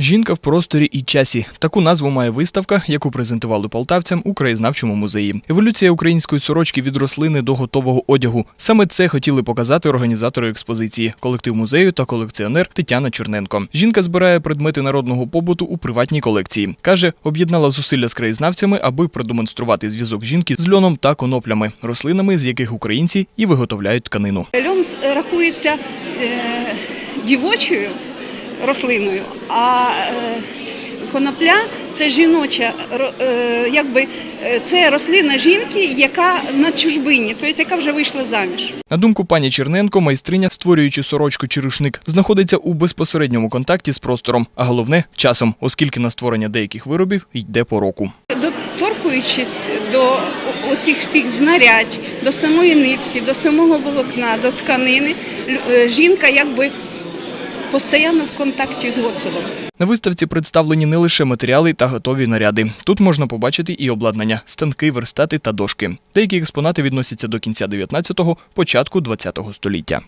Жінка в просторі і часі. Таку назву має виставка, яку презентували полтавцям у краєзнавчому музеї. Еволюція української сорочки від рослини до готового одягу. Саме це хотіли показати організатори експозиції, колектив музею та колекціонер Тетяна Черненко. Жінка збирає предмети народного побуту у приватній колекції. каже, об'єднала зусилля з краєзнавцями, аби продемонструвати зв'язок жінки з льоном та коноплями, рослинами, з яких українці і виготовляють тканину. Льон рахується е, дівочою рослиною, а е, конопля це жіноча, е, якби е, це рослина жінки, яка на чужбині, тобто яка вже вийшла заміж. На думку пані Черненко, майстриня, створюючи сорочку чи рушник, знаходиться у безпосередньому контакті з простором, а головне часом, оскільки на створення деяких виробів йде по року. Доторкуючись до оцих всіх знарядь, до самої нитки, до самого волокна, до тканини, жінка якби постійно в контакті з Господом. На виставці представлені не лише матеріали та готові наряди. Тут можна побачити і обладнання, станки, верстати та дошки. Деякі експонати відносяться до кінця 19-го, початку 20-го століття.